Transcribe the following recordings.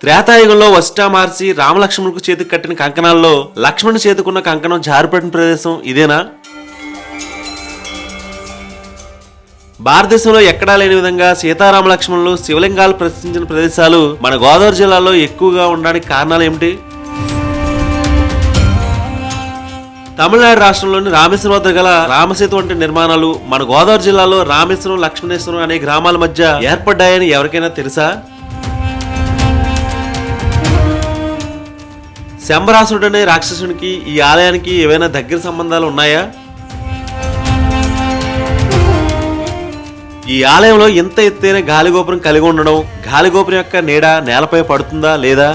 త్రేతాయుగంలో వసిటా మార్చి రామలక్ష్మణులకు చేతికి కట్టిన కంకణాల్లో లక్ష్మణు చేతికున్న కంకణం జారిపడిన ప్రదేశం ఇదేనా? భారతదేశంలో ఎక్కడా లేని విధంగా సీతారామ లక్ష్మణులు శివలింగాలు ప్రశ్నించిన ప్రదేశాలు మన గోదావరి జిల్లాలో ఎక్కువగా ఉండడానికి కారణాలు ఏమిటి? తమిళనాడు రాష్ట్రంలోని రామేశ్వరం వద్ద గల రామసేతు వంటి నిర్మాణాలు మన గోదావరి జిల్లాలో రామేశ్వరం లక్ష్మణేశ్వరం అనే గ్రామాల మధ్య ఏర్పడ్డాయని ఎవరికైనా తెలుసా? శంబరాసుడు అనే రాక్షసునికి ఈ ఆలయానికి ఏవైనా దగ్గర సంబంధాలు ఉన్నాయా? ఈ ఆలయంలో ఇంత ఎత్తైన గాలిగోపురం కలిగి ఉండడం గాలిగోపురం యొక్క నీడ నేలపై పడుతుందా లేదా?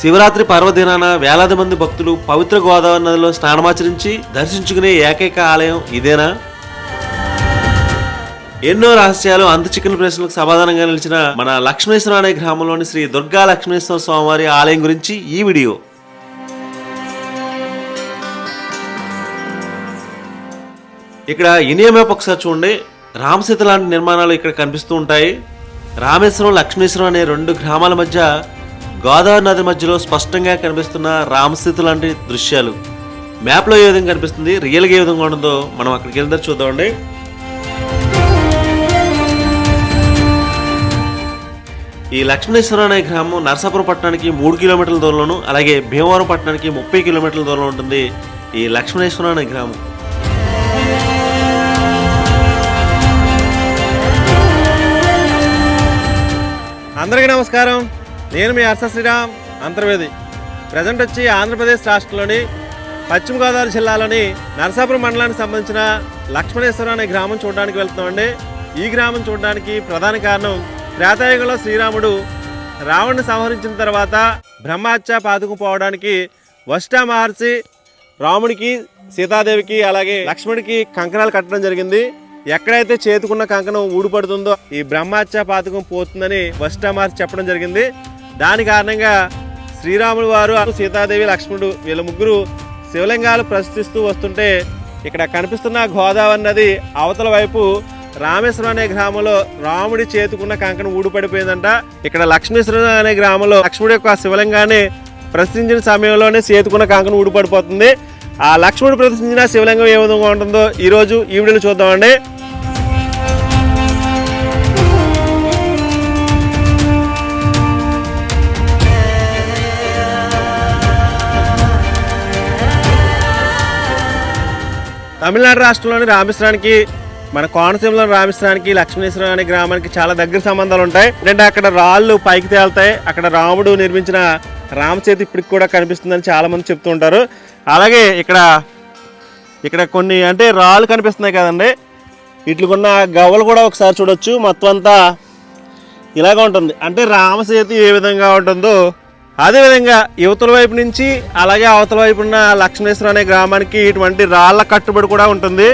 శివరాత్రి పర్వదినాన వేలాది మంది భక్తులు పవిత్ర గోదావరి నదిలో స్నానమాచరించి దర్శించుకునే ఏకైక ఆలయం ఇదేనా? ఎన్నో రహస్యాలు అంత చికెన్ ప్రశ్నలకు సమాధానంగా నిలిచిన మన లక్ష్మేశ్వరం అనే గ్రామంలోని శ్రీ దుర్గా లక్ష్మేశ్వర స్వామివారి ఆలయం గురించి ఈ వీడియో. ఇక్కడ ఇనియా మ్యాప్ ఒకసారి చూడండి. రామసీత లాంటి నిర్మాణాలు ఇక్కడ కనిపిస్తూ ఉంటాయి. రామేశ్వరం లక్ష్మేశ్వరం అనే రెండు గ్రామాల మధ్య గోదావరి నది మధ్యలో స్పష్టంగా కనిపిస్తున్న రామసీత లాంటి దృశ్యాలు. మ్యాప్లో ఏ విధంగా కనిపిస్తుంది? రియల్గా ఏ విధంగా ఉండదో మనం అక్కడికి వెళ్ళి చూద్దామండి. ఈ లక్ష్మణేశ్వరం అనే గ్రామం నరసాపురం పట్టణానికి మూడు కిలోమీటర్ల దూరంలోను అలాగే భీమవరం పట్టణానికి ముప్పై కిలోమీటర్ల దూరంలో ఉంటుంది ఈ లక్ష్మణేశ్వరం అనే గ్రామం. అందరికీ నమస్కారం. నేను మీ హర్ష శ్రీరామ్ అంతర్వేది. ప్రజెంట్ వచ్చి ఆంధ్రప్రదేశ్ రాష్ట్రంలోని పశ్చిమ గోదావరి జిల్లాలోని నరసాపురం మండలానికి సంబంధించిన లక్ష్మణేశ్వరం అనే గ్రామం చూడడానికి వెళ్తున్నామండి. ఈ గ్రామం చూడడానికి ప్రధాన కారణం త్రేతాయుగంలో శ్రీరాముడు రావణ్ణి సంహరించిన తర్వాత బ్రహ్మహత్య పాతుకుపోవడానికి వష్టా మహర్షి రాముడికి సీతాదేవికి అలాగే లక్ష్మణుడికి కంకణాలు కట్టడం జరిగింది. ఎక్కడైతే చేతుకున్న కంకణం ఊడిపడుతుందో ఈ బ్రహ్మహత్య పాతకం పోతుందని వష్టమార్చి చెప్పడం జరిగింది. దాని కారణంగా శ్రీరాముడు వారు సీతాదేవి లక్ష్మణుడు వీళ్ళ ముగ్గురు శివలింగాలు ప్రశ్నిస్తూ వస్తుంటే ఇక్కడ కనిపిస్తున్న గోదావరి నది అవతల వైపు రామేశ్వరం అనే గ్రామంలో రాముడి చేతుకున్న కంకణం ఊడిపడిపోయిందంట. ఇక్కడ లక్ష్మీశ్వరం అనే గ్రామంలో లక్ష్ముడి యొక్క శివలింగాన్ని ప్రశ్నించిన సమయంలోనే చేతుకున్న కంకణం ఊడిపడిపోతుంది. ఆ లక్ష్మణుడు ప్రదర్శించిన శివలింగం ఏ విధంగా ఉంటుందో ఈరోజు ఈ వీడియోలో చూద్దామండి. తమిళనాడు రాష్ట్రంలోని రామేశ్వరానికి మన కోనసీమలో రామేశ్వరానికి లక్ష్మీశ్వరం అనే గ్రామానికి చాలా దగ్గర సంబంధాలు ఉంటాయి. అంటే అక్కడ రాళ్ళు పైకి తేలుతాయి. అక్కడ రాముడు నిర్మించిన రామచేతి ఇప్పటికి కూడా కనిపిస్తుందని చాలా మంది చెప్తూ ఉంటారు. అలాగే ఇక్కడ ఇక్కడ కొన్ని అంటే రాళ్ళు కనిపిస్తున్నాయి కదండి. ఇట్లుకున్న గవ్వలు కూడా ఒకసారి చూడొచ్చు. మొత్తం అంతా ఇలాగ ఉంటుంది. అంటే రామసేతు ఏ విధంగా ఉంటుందో అదేవిధంగా యువతల వైపు నుంచి అలాగే అవతల వైపు ఉన్న లక్ష్మేశ్వరం అనే గ్రామానికి ఇటువంటి రాళ్ళ కట్టుబడి కూడా ఉంటుంది.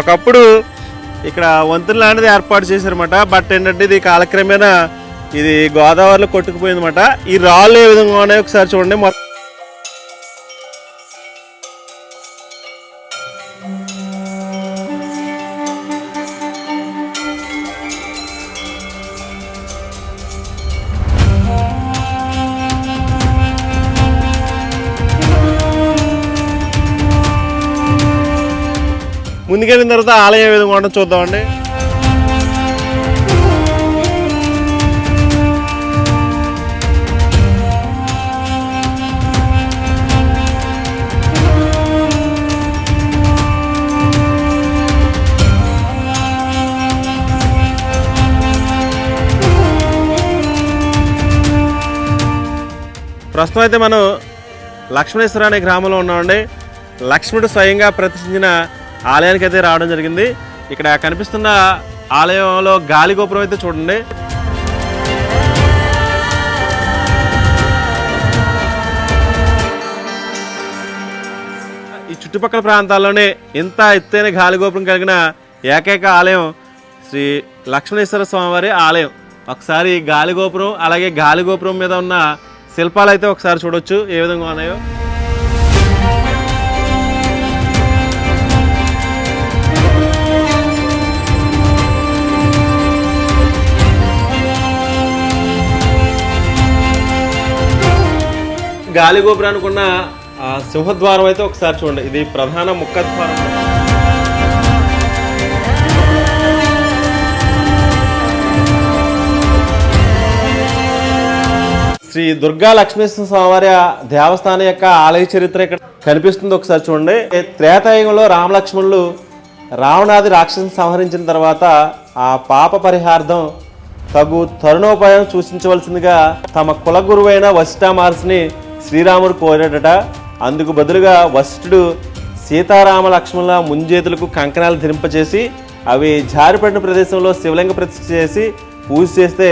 ఒకప్పుడు ఇక్కడ వంతెన లాంటిది ఏర్పాటు చేశారన్నమాట. బట్ ఏంటంటే ఇది కాలక్రమేణా ఇది గోదావరిలో కొట్టుకుపోయిందన్నమాట. ఈ రాళ్ళు ఏ విధంగా ఉన్నాయో ఒకసారి చూడండి. మొత్తం ముందుకెళ్ళిన తర్వాత ఆలయం ఏ విధంగా చూద్దామండి. ప్రస్తుతం అయితే మనం లక్ష్మణేశ్వర అనే గ్రామంలో ఉన్నామండి. లక్ష్మణుడు స్వయంగా ప్రతిష్ఠించిన ఆలయానికి అయితే రావడం జరిగింది. ఇక్కడ కనిపిస్తున్న ఆలయంలో గాలి గోపురం అయితే చూడండి. ఈ చుట్టుపక్కల ప్రాంతాల్లోనే ఇంత ఎత్తైన గాలి గోపురం కలిగిన ఏకైక ఆలయం శ్రీ లక్ష్మణేశ్వర స్వామివారి ఆలయం. ఒకసారి గాలి గోపురం అలాగే గాలి గోపురం మీద ఉన్న శిల్పాలు అయితే ఒకసారి చూడొచ్చు. ఏ విధంగా ఉన్నాయో. గాలి గోపురానికి ఉన్న ఆ సింహద్వారం అయితే ఒకసారి చూడండి. ఇది ప్రధాన ముఖద్వారం. శ్రీ దుర్గా లక్ష్మీశ్వర స్వామివారి దేవస్థానం యొక్క ఆలయ చరిత్ర ఇక్కడ కనిపిస్తుంది. ఒకసారి చూడండి. త్రేతాయుగంలో రామలక్ష్మణులు రావణాది రాక్షసుని సంహరించిన తర్వాత ఆ పాప పరిహార్థం తగు తరుణోపాయం సూచించవలసిందిగా తమ కుల గురువైన వశిష్ఠ మహర్షిని శ్రీరాముడు కోరాడట అందుకు బదులుగా వశిష్ఠుడు సీతారామ లక్ష్మణుల ముంజేతులకు కంకణాలు ధరింపచేసి అవి జారిపడిన ప్రదేశంలో శివలింగ ప్రతిష్ఠ చేసి పూజ చేస్తే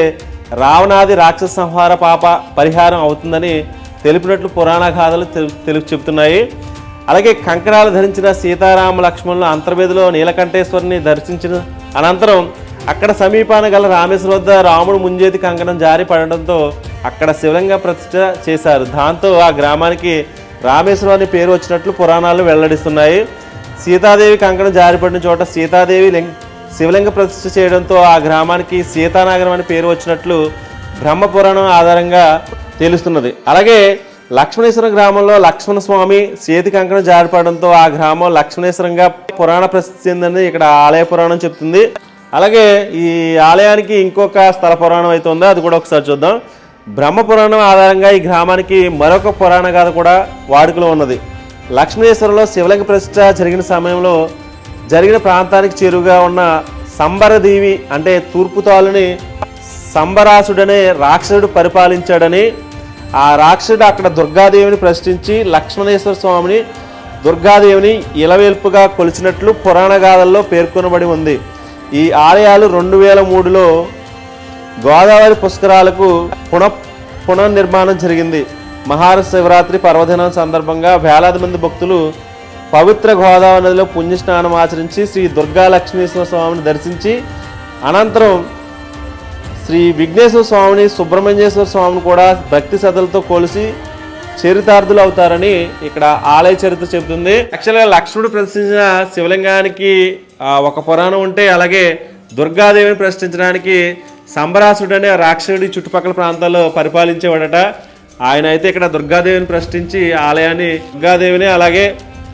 రావణాది రాక్షస సంహార పాప పరిహారం అవుతుందని తెలిపినట్లు పురాణ గాథలు తెలు- తెలుపు చెబుతున్నాయి. అలాగే కంకణాలు ధరించిన సీతారామ లక్ష్మణుల అంతర్వేదిలో నీలకంఠేశ్వరుని దర్శించిన అనంతరం అక్కడ సమీపాన గల రామేశ్వర వద్ద రాముడు ముంజేతి కంకణం జారి పడడంతో అక్కడ శివలింగ ప్రతిష్ట చేశారు. దాంతో ఆ గ్రామానికి రామేశ్వరం అనే పేరు వచ్చినట్లు పురాణాలు వెల్లడిస్తున్నాయి. సీతాదేవి కంకణం జారిపడిన చోట సీతాదేవి లింగ శివలింగ ప్రతిష్ఠ చేయడంతో ఆ గ్రామానికి సీతానగరం అని పేరు వచ్చినట్లు బ్రహ్మ పురాణం ఆధారంగా తెలుస్తున్నది. అలాగే లక్ష్మణేశ్వరం గ్రామంలో లక్ష్మణ స్వామి చేతి కంకణం జారిపడడంతో ఆ గ్రామం లక్ష్మణేశ్వరంగా పురాణ ప్రసిద్ధి చెందని ఇక్కడ ఆలయ పురాణం చెప్తుంది. అలాగే ఈ ఆలయానికి ఇంకొక స్థల పురాణం అయితే ఉందో అది కూడా ఒకసారి చూద్దాం. బ్రహ్మ పురాణం ఆధారంగా ఈ గ్రామానికి మరొక పురాణ గాథ కూడా వాడుకలో ఉన్నది. లక్ష్మీశ్వరంలో శివలింగ ప్రతిష్ట జరిగిన సమయంలో జరిగిన ప్రాంతానికి చేరువుగా ఉన్న సంబరదేవి అంటే తూర్పు తాలుని సంబరాసుడనే రాక్షసుడు పరిపాలించాడని ఆ రాక్షసుడు అక్కడ దుర్గాదేవిని ప్రశ్నించి లక్ష్మణేశ్వర స్వామిని దుర్గాదేవిని ఇలవేల్పుగా కొలిచినట్లు పురాణ గాథల్లో పేర్కొనబడి ఉంది. ఈ ఆలయాలు రెండు వేల మూడులో గోదావరి పుష్కరాలకు పునః పునర్నిర్మాణం జరిగింది. మహాశివరాత్రి పర్వదినం సందర్భంగా వేలాది మంది భక్తులు పవిత్ర గోదావరి నదిలో పుణ్యస్నానం ఆచరించి శ్రీ దుర్గా లక్ష్మీశ్వర స్వామిని దర్శించి అనంతరం శ్రీ విఘ్నేశ్వర స్వామిని సుబ్రహ్మణ్యేశ్వర స్వామిని కూడా భక్తి శ్రద్ధలతో కొలిసి చరితార్థులు అవుతారని ఇక్కడ ఆలయ చరిత్ర చెబుతుంది. యాక్చువల్గా లక్ష్ముడు ప్రదర్శించిన శివలింగానికి ఒక పురాణం ఉంటే అలాగే దుర్గాదేవిని ప్రశ్నించడానికి సంబరాసుడు అనే రాక్షసుడి చుట్టుపక్కల ప్రాంతాల్లో పరిపాలించేవాడట. ఆయన అయితే ఇక్కడ దుర్గాదేవిని ప్రశ్నించి ఆలయాన్ని దుర్గాదేవిని అలాగే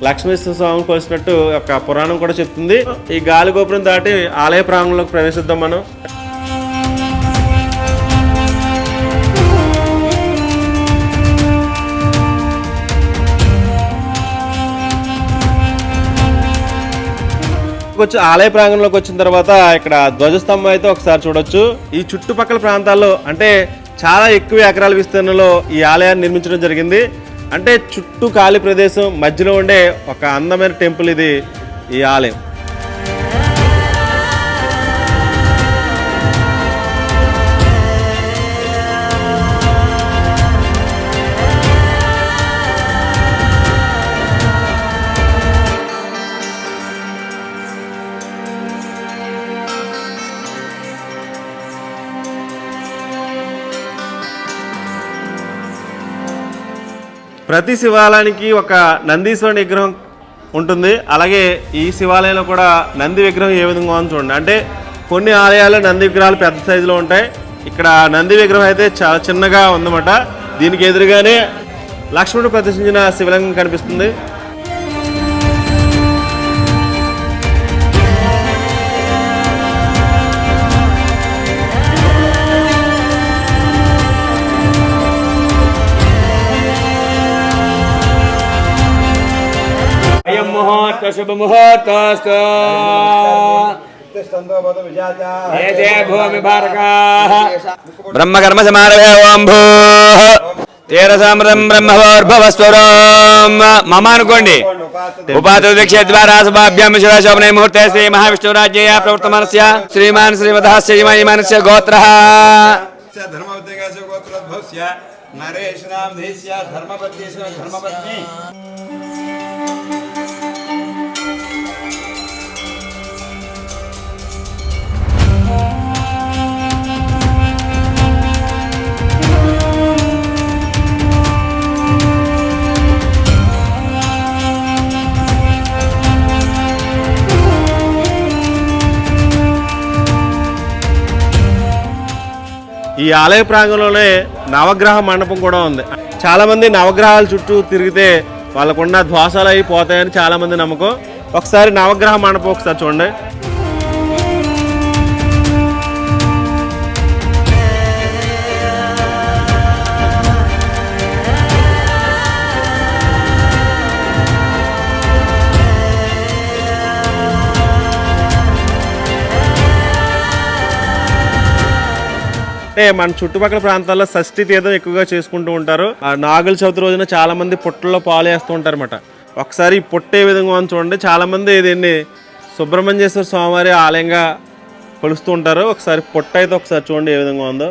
లక్ష్మీశ్వర స్వామిని కొలిసినట్టు ఒక పురాణం కూడా చెప్తుంది. ఈ గాలి గోపురం దాటి ఆలయ ప్రాంగంలోకి ప్రవేశిద్దాం మనం. వచ్చి ఆలయ ప్రాంగణంలోకి వచ్చిన తర్వాత ఇక్కడ ధ్వజస్తంభం అయితే ఒకసారి చూడొచ్చు. ఈ చుట్టుపక్కల ప్రాంతాల్లో అంటే చాలా ఎక్కువ ఎకరాల విస్తీర్ణంలో ఈ ఆలయాన్ని నిర్మించడం జరిగింది. అంటే చుట్టూ ఖాళీ ప్రదేశం మధ్యలో ఉండే ఒక అందమైన టెంపుల్ ఇది ఈ ఆలయం. ప్రతి శివాలయానికి ఒక నందీశ్వరుని విగ్రహం ఉంటుంది. అలాగే ఈ శివాలయంలో కూడా నంది విగ్రహం ఏ విధంగా ఉంది చూడండి. అంటే కొన్ని ఆలయాల్లో నంది విగ్రహాలు పెద్ద సైజులో ఉంటాయి. ఇక్కడ నంది విగ్రహం అయితే చాలా చిన్నగా ఉందన్నమాట. దీనికి ఎదురుగానే లక్ష్మణుడు ప్రదర్శించిన శివలింగం కనిపిస్తుంది. ముహూర్త శుభ ముహూర్తస్తు భూమి బ్రహ్మకర్మ సమారవే ఓం భూ తీరసామృతం బ్రహ్మవోర్భవస్వరం మమ అనుకోండి ఉపాధి దీక్ష ద్వారా శుభాభ్యాం ముహూర్తే శ్రీ మహావిష్ణురాజ్యయ ప్రవర్తమానస్య శ్రీమాన్ శ్రీమతః శ్రీమయమానస్య గోత్ర ధర్మవద్గోత్ర నరేష్ నాం ధర్మపత్ని ధర్మపత్ని ఈ ఆలయ ప్రాంగణంలోనే నవగ్రహ మండపం కూడా ఉంది. చాలామంది నవగ్రహాల చుట్టూ తిరిగితే వాళ్ళకున్న ధ్వాసాలు అయిపోతాయని చాలామంది నమ్మకం. ఒకసారి నవగ్రహ మండపం ఒకసారి చూడండి. అంటే మన చుట్టుపక్కల ప్రాంతాల్లో షష్ఠి తీర్థం ఎక్కువగా చేసుకుంటూ ఉంటారు. ఆ నాగుల చవితి రోజున చాలా మంది పుట్టల్లో పాలు వేస్తూ ఉంటారు అనమాట ఒకసారి పొట్టే పుట్ట ఏ విధంగా ఉందో చూడండి. చాలా మంది దీన్ని సుబ్రహ్మణ్యేశ్వర స్వామివారి ఆలయంగా కొలుస్తూ ఉంటారు. ఒకసారి పుట్ట అయితే ఒకసారి చూడండి ఏ విధంగా ఉందో.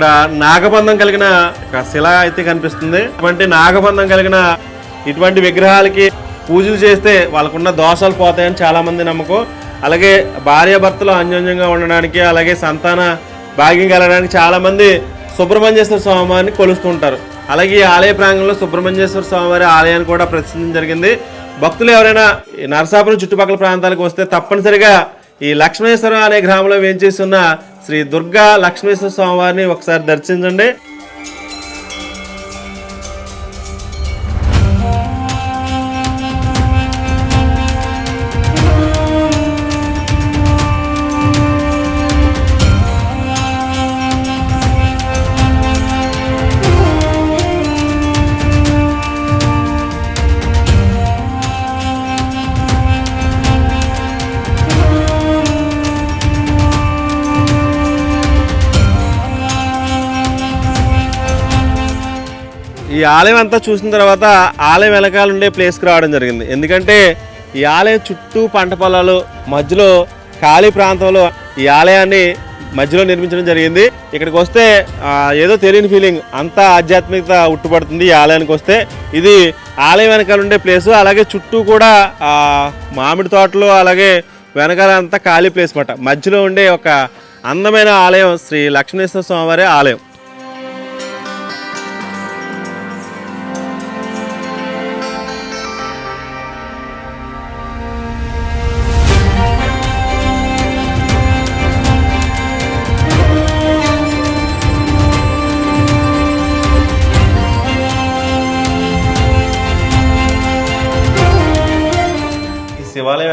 ఇక్కడ నాగబంధం కలిగిన ఒక శిల అయితే కనిపిస్తుంది. ఇటువంటి నాగబంధం కలిగిన ఇటువంటి విగ్రహాలకి పూజలు చేస్తే వాళ్ళకున్న దోషాలు పోతాయని చాలామంది నమ్మకం. అలాగే భార్యాభర్తలు అన్యోన్యంగా ఉండడానికి అలాగే సంతాన భాగ్యం కలగడానికి చాలామంది సుబ్రహ్మణ్యేశ్వర స్వామివారిని కొలుస్తుంటారు అలాగే ఈ ఆలయ ప్రాంగణంలో సుబ్రహ్మణ్యేశ్వర స్వామివారి ఆలయాన్ని కూడా ప్రసిద్ధం జరిగింది. భక్తులు ఎవరైనా ఈ నరసాపురం చుట్టుపక్కల ప్రాంతాలకు వస్తే తప్పనిసరిగా ఈ లక్ష్మణేశ్వరం అనే గ్రామంలో వేంచేస్తున్న శ్రీ దుర్గా లక్ష్మేశ్వర స్వామివారిని ఒకసారి దర్శించండి. ఈ ఆలయం అంతా చూసిన తర్వాత ఆలయం వెనకాల ఉండే ప్లేస్కి రావడం జరిగింది. ఎందుకంటే ఈ ఆలయం చుట్టూ పంట పొలాలు మధ్యలో ఖాళీ ప్రాంతంలో ఈ ఆలయాన్ని మధ్యలో నిర్మించడం జరిగింది. ఇక్కడికి వస్తే ఏదో తెలియని ఫీలింగ్ అంతా ఆధ్యాత్మికత ఉట్టుపడుతుంది ఈ ఆలయానికి వస్తే. ఇది ఆలయం వెనకాల ఉండే ప్లేసు అలాగే చుట్టూ కూడా మామిడి తోటలు అలాగే వెనకాల అంతా ఖాళీ ప్లేస్ మాట మధ్యలో ఉండే ఒక అందమైన ఆలయం శ్రీ లక్ష్మీశ్వర స్వామివారి ఆలయం.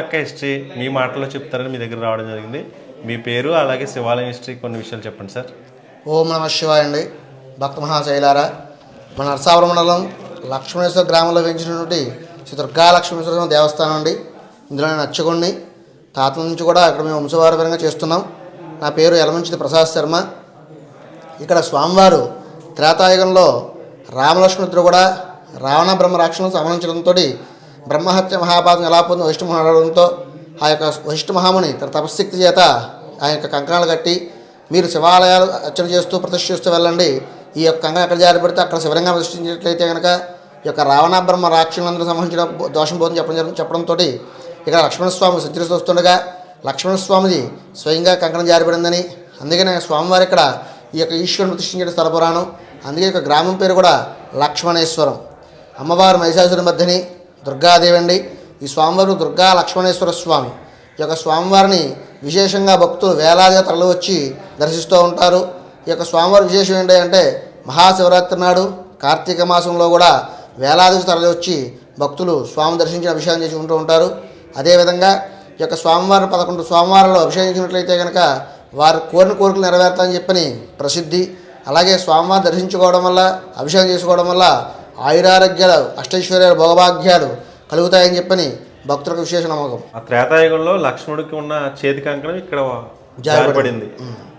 యొక్క హిస్టరీ మీ మాటల్లో చెప్తారని మీ దగ్గర రావడం జరిగింది. మీ పేరు అలాగే శివాలయం హిస్టరీ కొన్ని విషయాలు చెప్పండి సార్. ఓం నమ శివాయ అండి. భక్త మహాశైలారా మన నరసాపురం మండలం లక్ష్మణేశ్వర గ్రామంలో వెంచినటువంటి శ్రీ దుర్గా లక్ష్మీశ్వర దేవస్థానం అండి. ఇందులో నేను నచ్చగొండి. తాతల నుంచి కూడా ఇక్కడ మేము వంశవారపరంగా చేస్తున్నాం. నా పేరు యలమంచిది ప్రసాద్ శర్మ. ఇక్కడ స్వామివారు త్రేతాయుగంలో రామలక్ష్మణుడు కూడా రావణ బ్రహ్మ రాక్షసులను సంహరించడంతో బ్రహ్మహత్య మహాపాతం ఎలా పొందిన వశిష్ఠ మహాడంతో ఆ యొక్క వశిష్ఠ మహాముని తన తపశక్తి చేత ఆ యొక్క కంకణాలు కట్టి మీరు శివాలయాలు అర్చన చేస్తూ ప్రతిష్ఠిస్తూ వెళ్ళండి. ఈ యొక్క కంకణం ఎక్కడ జారి పెడితే అక్కడ శివలింగం ప్రతిష్ఠించినట్లయితే కనుక ఈ యొక్క రావణ బ్రహ్మ రాక్షసులందరూ సంబంధించిన దోషం పోతుంది చెప్పడం చెప్పడంతో ఇక్కడ లక్ష్మణస్వామి సంచరిస్తూ వస్తుండగా లక్ష్మణస్వామిది స్వయంగా కంకణం జారిపడిందని అందుకనే స్వామివారి ఇక్కడ ఈ యొక్క ఈశ్వరుని ప్రతిష్ఠించిన స్థల పురాణం అందుకే ఈ యొక్క గ్రామం పేరు కూడా లక్ష్మణేశ్వరం. అమ్మవారు మహిషాసురి మధ్యని దుర్గాదేవి అండి. ఈ స్వామివారు దుర్గా లక్ష్మణేశ్వర స్వామి. ఈ యొక్క స్వామివారిని విశేషంగా భక్తులు వేలాదిగా తరలి వచ్చి దర్శిస్తూ ఉంటారు. ఈ యొక్క స్వామివారి విశేషం ఏంటి అంటే మహాశివరాత్రి నాడు కార్తీక మాసంలో కూడా వేలాదికి తరలి వచ్చి భక్తులు స్వామి దర్శించిన అభిషేకం చేసుకుంటూ ఉంటారు. అదేవిధంగా ఈ యొక్క స్వామివారిని పదకొండు స్వామివారిలో అభిషేకించినట్లయితే కనుక వారు కోరిన కోరికలు నెరవేరుతాయని చెప్పని ప్రసిద్ధి. అలాగే స్వామివారిని దర్శించుకోవడం వల్ల అభిషేకం చేసుకోవడం వల్ల ఆయురారోగ్యాలు అష్టైశ్వర్యాలు భోగభాగ్యాలు కలుగుతాయని చెప్పని భక్తులకు విశేష నమ్మకం. ఆ త్రేతాయుగంలో లక్ష్మణుడికి ఉన్న చేతి కంకణం ఇక్కడ జారిపడింది.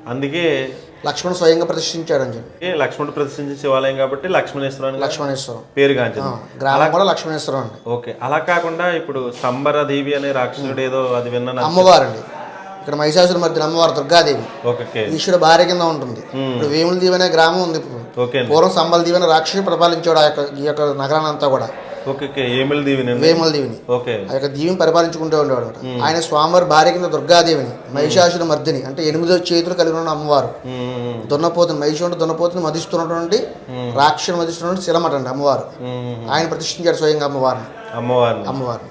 అందుకే లక్ష్మణ్ స్వయంగా ప్రతిష్ఠించాడని చెప్పి. లక్ష్మణుడు ప్రతిష్ఠించిన శివాలయం కాబట్టి లక్ష్మణేశ్వరానికి లక్ష్మణేశ్వరం. పేరు గ్రామం కూడా లక్ష్మణేశ్వరం అండి. ఓకే. అలా కాకుండా ఇప్పుడు సంబర దేవి అనే రాక్షసుడు ఏదో అది విన్నాను అమ్మవారండి. ఇక్కడ మహిషాసుర మధ్యన అమ్మవారు దుర్గాదేవి. ఈశ్వరుడు భార్య కింద ఉంటుంది. ఇప్పుడు వేముల దీవి అనే గ్రామం ఉంది ఇప్పుడు. పూర్వం సంబల్ దీవి అనే రాక్షసుడు పరిపాలించాడు ఆ యొక్క ఈ యొక్క నగరాన్ని అంతా కూడా వేమల దేవిని ఆ యొక్క దీవిని పరిపాలించుకుంటూ ఉండేవాడు ఆయన స్వామివారి భార్య కింద దుర్గాదేవిని మహిషాసుర మర్దిని అంటే ఎనిమిదో చేతులు కలిగి ఉన్న అమ్మవారు. మ్మ్. దున్నపోతుని మహిషుడు దున్నపోతుని మదిస్తున్నటువంటి రాక్షసుని మదిస్తున్నటువంటి శిలమట అండి అమ్మవారు. మ్మ్. ఆయన ప్రతిష్ఠించాడు స్వయంగా అమ్మవారిని. అమ్మవారిని. అమ్మవారిని.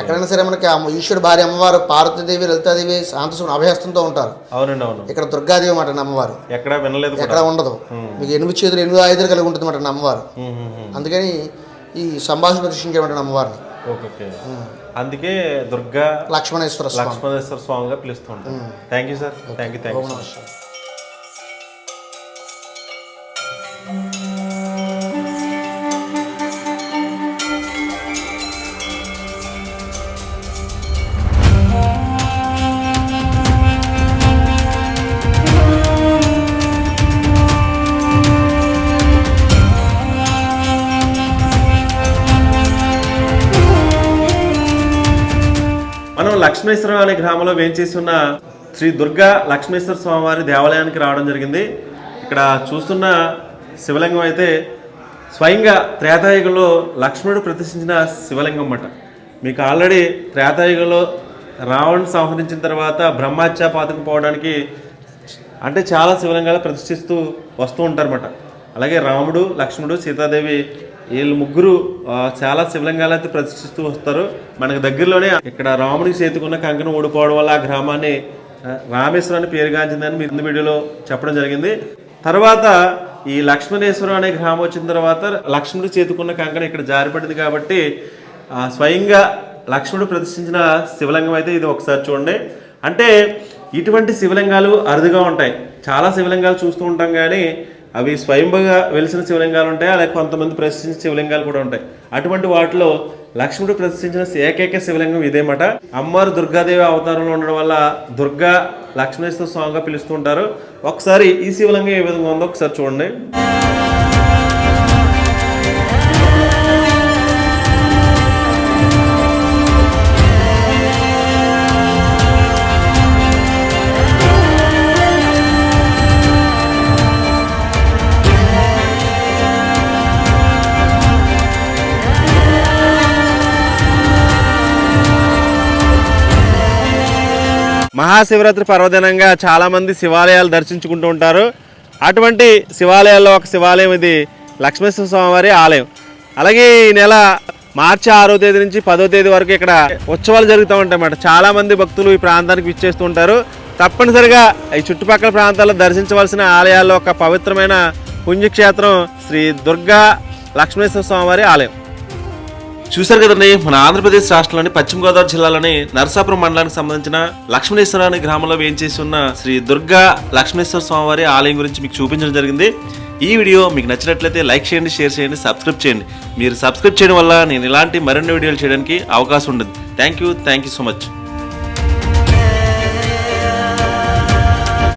ఎక్కడైనా సరే మనకి ఈశ్వరుడు భార్య అమ్మవారు పార్వతీదేవి లలితాదేవి శాంతసుని అభయస్తంతో ఉంటారు. అవునండి అవును. ఇక్కడ దుర్గాదేవి మాట అమ్మవారు. ఎక్కడా వినలేదు కూడా. ఎక్కడ ఉండదు. మీకు ఎనిమిది చేతులు ఎనిమిది ఆయుధాలు కలిగి ఉంటుంది మాట అమ్మవారు. మ్మ్, మ్మ్, మ్మ్. అందుకని ఈ సంభాషణ ప్రతిష్ఠించేటువంటి అమ్మవారిని. Okay okay. అందుకే దుర్గా లక్ష్మణేశ్వర లక్ష్మణేశ్వర స్వామిగా పిలుస్తూ ఉంటాం thank you sir thank you thank you మనం లక్ష్మేశ్వరం అనే గ్రామంలో వేయించేసి ఉన్న శ్రీ దుర్గా లక్ష్మేశ్వర స్వామివారి దేవాలయానికి రావడం జరిగింది. ఇక్కడ చూస్తున్న శివలింగం అయితే స్వయంగా త్రేతాయుగంలో లక్ష్మణుడు ప్రతిష్ఠించిన శివలింగం అన్నమాట. మీకు ఆల్రెడీ త్రేతాయుగంలో రావణ్ సంహరించిన తర్వాత బ్రహ్మహత్య పాతకు పోవడానికి అంటే చాలా శివలింగాలు ప్రతిష్ఠిస్తూ వస్తూ ఉంటారన్నమాట. అలాగే రాముడు లక్ష్మణుడు సీతాదేవి వీళ్ళు ముగ్గురు చాలా శివలింగాలు అయితే ప్రతిష్ఠిస్తూ వస్తారు. మనకు దగ్గరలోనే ఇక్కడ రాముడికి చేతుకున్న కంకణం ఓడిపోవడం వల్ల ఆ గ్రామాన్ని రామేశ్వరం అని పేరుగాంచిందని మీ ముందు వీడియోలో చెప్పడం జరిగింది. తర్వాత ఈ లక్ష్మణేశ్వరం అనే గ్రామం వచ్చిన తర్వాత లక్ష్మణుడు చేతుకున్న కంకణం ఇక్కడ జారిపడింది కాబట్టి స్వయంగా లక్ష్మణుడు ప్రతిష్ఠించిన శివలింగం అయితే ఇది ఒకసారి చూడండి. అంటే ఇటువంటి శివలింగాలు అరుదుగా ఉంటాయి. చాలా శివలింగాలు చూస్తూ ఉంటాం కానీ అవి స్వయంభుగా వెలిసిన శివలింగాలు ఉంటాయి? అలాగే కొంతమంది ప్రతిష్ఠించిన శివలింగాలు కూడా ఉంటాయి. అటువంటి వాటిలో లక్ష్మణుడు ప్రదర్శించిన ఏకైక శివలింగం ఇదేమాట. అమ్మవారు దుర్గాదేవి అవతారంలో ఉండడం వల్ల దుర్గా లక్ష్మణేశ్వర స్వామిగా పిలుస్తుంటారు ఒకసారి ఈ శివలింగం ఏ విధంగా ఉందో ఒకసారి చూడండి. మహాశివరాత్రి పర్వదినంగా చాలామంది శివాలయాలు దర్శించుకుంటూ ఉంటారు. అటువంటి శివాలయాల్లో ఒక శివాలయం ఇది లక్ష్మీశ్వర స్వామివారి ఆలయం. అలాగే ఈ నెల మార్చి ఆరో తేదీ నుంచి పదో తేదీ వరకు ఇక్కడ ఉత్సవాలు జరుగుతూ ఉంటాయి అన్నమాట చాలామంది భక్తులు ఈ ప్రాంతానికి విచ్చేస్తూ ఉంటారు. తప్పనిసరిగా ఈ చుట్టుపక్కల ప్రాంతాల్లో దర్శించవలసిన ఆలయాల్లో ఒక పవిత్రమైన పుణ్యక్షేత్రం శ్రీ దుర్గా లక్ష్మీశ్వర స్వామివారి ఆలయం. చూశారు కదండి మన ఆంధ్రప్రదేశ్ రాష్ట్రంలోని పశ్చిమ గోదావరి జిల్లాలోని నరసాపురం మండలానికి సంబంధించిన లక్ష్మణేశ్వర అనే గ్రామంలో వేయించేసి ఉన్న శ్రీ దుర్గా లక్ష్మణేశ్వర స్వామివారి ఆలయం గురించి మీకు చూపించడం జరిగింది. ఈ వీడియో మీకు నచ్చినట్లయితే లైక్ చేయండి షేర్ చేయండి సబ్స్క్రైబ్ చేయండి. మీరు సబ్స్క్రైబ్ చేయడం వల్ల నేను ఇలాంటి మరిన్ని వీడియోలు చేయడానికి అవకాశం ఉంటుంది. Thank you thank you so much.